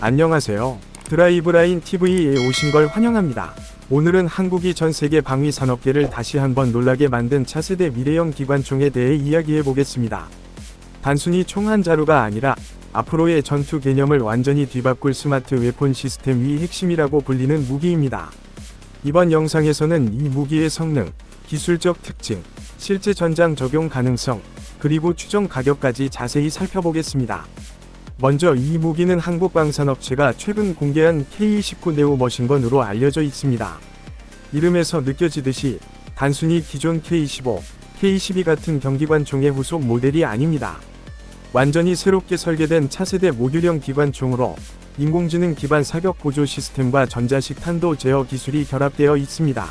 안녕하세요. 드라이브라인 TV에 오신 걸 환영합니다. 오늘은 한국이 전 세계 방위 산업계를 다시 한번 놀라게 만든 차세대 미래형 기관총에 대해 이야기해 보겠습니다. 단순히 총 한 자루가 아니라 앞으로의 전투 개념을 완전히 뒤바꿀 스마트 웨폰 시스템 위 핵심이라고 불리는 무기입니다. 이번 영상에서는 이 무기의 성능, 기술적 특징, 실제 전장 적용 가능성, 그리고 추정 가격까지 자세히 살펴보겠습니다. 먼저 이 무기는 한국 방산업체가 최근 공개한 K-29 네오 머신건으로 알려져 있습니다. 이름에서 느껴지듯이 단순히 기존 K-15, K-12 같은 경기관총의 후속 모델이 아닙니다. 완전히 새롭게 설계된 차세대 모듈형 기관총으로 인공지능 기반 사격 보조 시스템과 전자식 탄도 제어 기술이 결합되어 있습니다.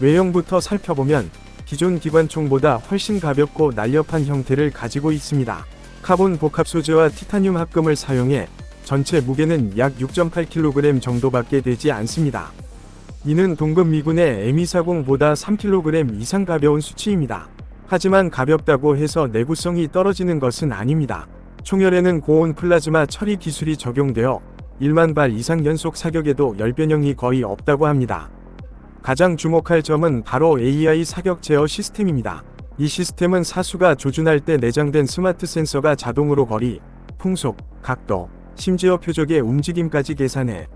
외형부터 살펴보면 기존 기관총보다 훨씬 가볍고 날렵한 형태를 가지고 있습니다. 카본 복합 소재와 티타늄 합금을 사용해 전체 무게는 약 6.8kg 정도밖에 되지 않습니다. 이는 동급 미군의 M240보다 3kg 이상 가벼운 수치입니다. 하지만 가볍다고 해서 내구성이 떨어지는 것은 아닙니다. 총열에는 고온 플라즈마 처리 기술이 적용되어 1만 발 이상 연속 사격에도 열변형이 거의 없다고 합니다. 가장 주목할 점은 바로 AI 사격 제어 시스템입니다. 이 시스템은 사수가 조준할 때 내장된 스마트 센서가 자동으로 거리, 풍속, 각도, 심지어 표적의 움직임까지 계산해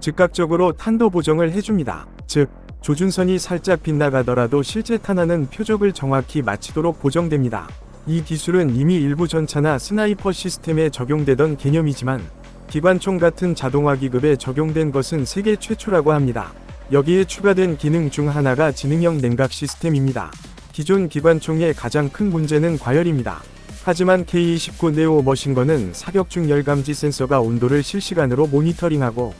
즉각적으로 탄도 보정을 해줍니다. 즉, 조준선이 살짝 빗나가더라도 실제 탄환은 표적을 정확히 맞추도록 보정됩니다. 이 기술은 이미 일부 전차나 스나이퍼 시스템에 적용되던 개념이지만 기관총 같은 자동화 기급에 적용된 것은 세계 최초라고 합니다. 여기에 추가된 기능 중 하나가 지능형 냉각 시스템입니다. 기존 기관총의 가장 큰 문제는 과열입니다. 하지만 K-29 네오 머신건은 사격 중 열감지 센서가 온도를 실시간으로 모니터링하고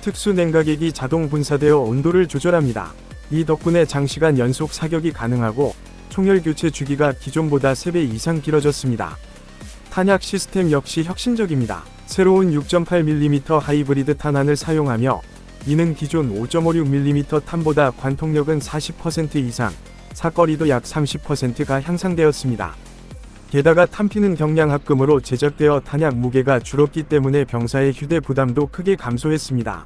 특수 냉각액이 자동 분사되어 온도를 조절합니다. 이 덕분에 장시간 연속 사격이 가능하고 총열 교체 주기가 기존보다 3배 이상 길어졌습니다. 탄약 시스템 역시 혁신적입니다. 새로운 6.8mm 하이브리드 탄환을 사용하며 이는 기존 5.56mm 탄보다 관통력은 40% 이상, 사거리도 약 30%가 향상되었습니다. 게다가 탄피는 경량 합금으로 제작되어 탄약 무게가 줄었기 때문에 병사의 휴대 부담도 크게 감소했습니다.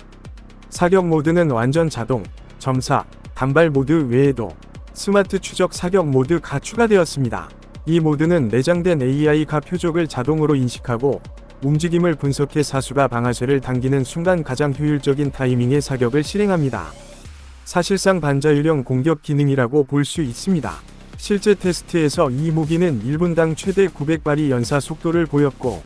사격 모드는 완전 자동, 점사, 단발 모드 외에도 스마트 추적 사격 모드가 추가되었습니다. 이 모드는 내장된 AI가 표적을 자동으로 인식하고 움직임을 분석해 사수가 방아쇠를 당기는 순간 가장 효율적인 타이밍의 사격을 실행합니다. 사실상 반자율형 공격 기능이라고 볼 수 있습니다. 실제 테스트에서 이 무기는 1분당 최대 900발이 연사 속도를 보였고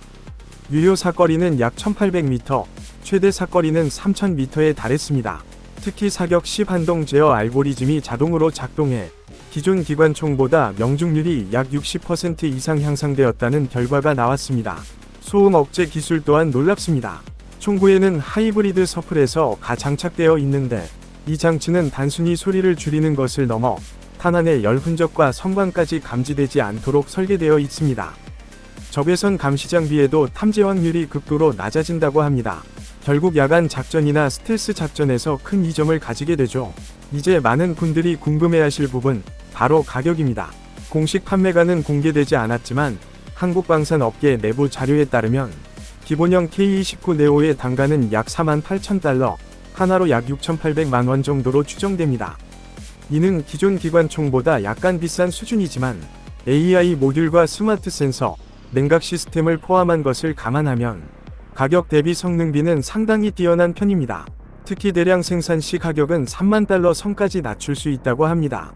유효 사거리는 약 1800m, 최대 사거리는 3000m에 달했습니다. 특히 사격 시 반동 제어 알고리즘이 자동으로 작동해 기존 기관총보다 명중률이 약 60% 이상 향상되었다는 결과가 나왔습니다. 소음 억제 기술 또한 놀랍습니다. 총구에는 하이브리드 서플에서 가 장착되어 있는데 이 장치는 단순히 소리를 줄이는 것을 넘어 탄환의 열 흔적과 성광까지 감지되지 않도록 설계되어 있습니다. 적외선 감시 장비에도 탐지 확률이 극도로 낮아진다고 합니다. 결국 야간 작전이나 스텔스 작전에서 큰 이점을 가지게 되죠. 이제 많은 분들이 궁금해하실 부분 바로 가격입니다. 공식 판매가는 공개되지 않았지만 한국방산 업계 내부 자료에 따르면 기본형 K-29 네오의 단가는 약 4만 8천 달러, 하나로 약 6,800만 원 정도로 추정됩니다. 이는 기존 기관총보다 약간 비싼 수준이지만 AI 모듈과 스마트 센서, 냉각 시스템을 포함한 것을 감안하면 가격 대비 성능비는 상당히 뛰어난 편입니다. 특히 대량 생산 시 가격은 3만 달러 선까지 낮출 수 있다고 합니다.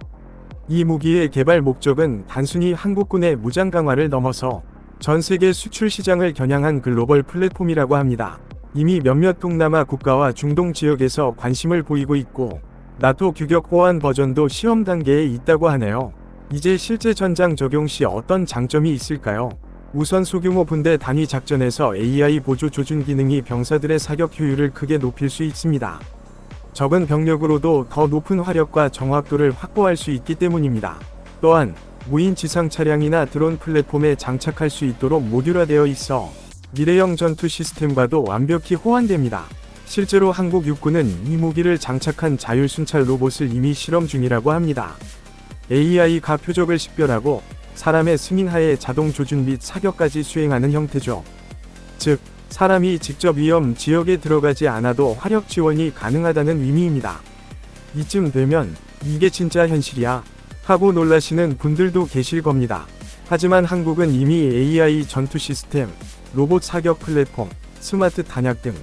이 무기의 개발 목적은 단순히 한국군의 무장 강화를 넘어서 전 세계 수출 시장을 겨냥한 글로벌 플랫폼이라고 합니다. 이미 몇몇 동남아 국가와 중동 지역에서 관심을 보이고 있고 나토 규격 호환 버전도 시험 단계에 있다고 하네요. 이제 실제 전장 적용 시 어떤 장점이 있을까요? 우선 소규모 분대 단위 작전에서 AI 보조 조준 기능이 병사들의 사격 효율을 크게 높일 수 있습니다. 적은 병력으로도 더 높은 화력과 정확도를 확보할 수 있기 때문입니다. 또한 무인 지상 차량이나 드론 플랫폼에 장착할 수 있도록 모듈화되어 있어 미래형 전투 시스템과도 완벽히 호환됩니다. 실제로 한국 육군은 이 무기를 장착한 자율 순찰 로봇을 이미 실험 중이라고 합니다. AI가 표적을 식별하고 사람의 승인하에 자동 조준 및 사격까지 수행하는 형태죠. 즉, 사람이 직접 위험 지역에 들어가지 않아도 화력 지원이 가능하다는 의미입니다. 이쯤 되면 이게 진짜 현실이야 하고 놀라시는 분들도 계실 겁니다. 하지만 한국은 이미 AI 전투 시스템, 로봇 사격 플랫폼, 스마트 탄약 등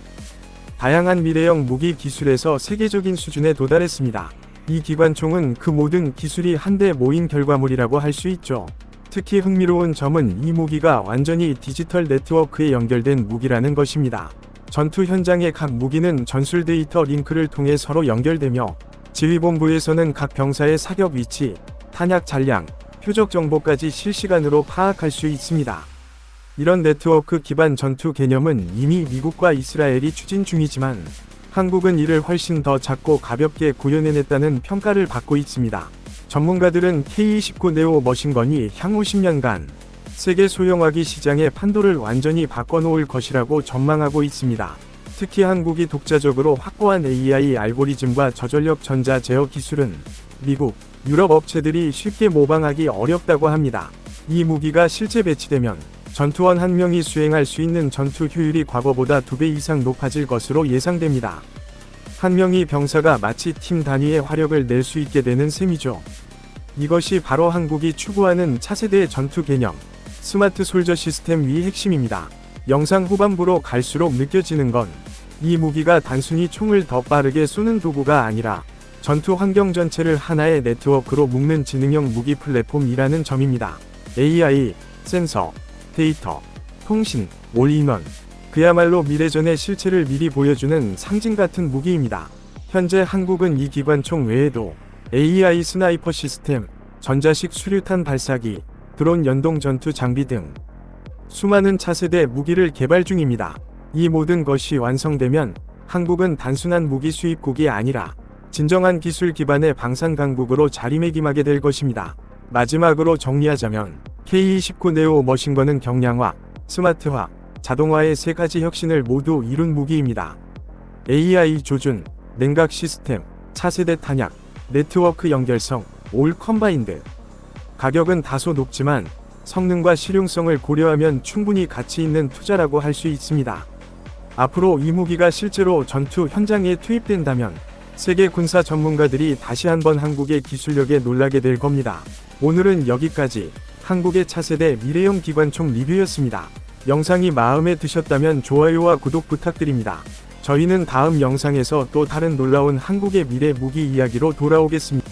다양한 미래형 무기 기술에서 세계적인 수준에 도달했습니다. 이 기관총은 그 모든 기술이 한데 모인 결과물이라고 할 수 있죠. 특히 흥미로운 점은 이 무기가 완전히 디지털 네트워크에 연결된 무기라는 것입니다. 전투 현장의 각 무기는 전술 데이터 링크를 통해 서로 연결되며 지휘본부에서는 각 병사의 사격 위치, 탄약 잔량, 표적 정보까지 실시간으로 파악할 수 있습니다. 이런 네트워크 기반 전투 개념은 이미 미국과 이스라엘이 추진 중이지만 한국은 이를 훨씬 더 작고 가볍게 구현해냈다는 평가를 받고 있습니다. 전문가들은 K-29 네오 머신건이 향후 10년간 세계 소형화기 시장의 판도를 완전히 바꿔놓을 것이라고 전망하고 있습니다. 특히 한국이 독자적으로 확보한 AI 알고리즘과 저전력 전자 제어 기술은 미국, 유럽 업체들이 쉽게 모방하기 어렵다고 합니다. 이 무기가 실제 배치되면 전투원 한 명이 수행할 수 있는 전투 효율이 과거보다 두배 이상 높아질 것으로 예상됩니다. 한 명의 병사가 마치 팀 단위의 화력을 낼 수 있게 되는 셈이죠. 이것이 바로 한국이 추구하는 차세대 전투 개념, 스마트 솔저 시스템 위 핵심입니다. 영상 후반부로 갈수록 느껴지는 건 이 무기가 단순히 총을 더 빠르게 쏘는 도구가 아니라 전투 환경 전체를 하나의 네트워크로 묶는 지능형 무기 플랫폼이라는 점입니다. AI, 센서, 데이터, 통신, 올인원. 그야말로 미래전의 실체를 미리 보여주는 상징 같은 무기입니다. 현재 한국은 이 기관총 외에도 AI 스나이퍼 시스템, 전자식 수류탄 발사기, 드론 연동 전투 장비 등 수많은 차세대 무기를 개발 중입니다. 이 모든 것이 완성되면 한국은 단순한 무기 수입국이 아니라 진정한 기술 기반의 방산 강국으로 자리매김하게 될 것입니다. 마지막으로 정리하자면 K-29 네오 머신건은 경량화, 스마트화, 자동화의 세 가지 혁신을 모두 이룬 무기입니다. AI 조준, 냉각 시스템, 차세대 탄약, 네트워크 연결성, 올 컴바인드. 가격은 다소 높지만 성능과 실용성을 고려하면 충분히 가치 있는 투자라고 할 수 있습니다. 앞으로 이 무기가 실제로 전투 현장에 투입된다면 세계 군사 전문가들이 다시 한번 한국의 기술력에 놀라게 될 겁니다. 오늘은 여기까지 한국의 차세대 미래형 기관총 리뷰였습니다. 영상이 마음에 드셨다면 좋아요와 구독 부탁드립니다. 저희는 다음 영상에서 또 다른 놀라운 한국의 미래 무기 이야기로 돌아오겠습니다.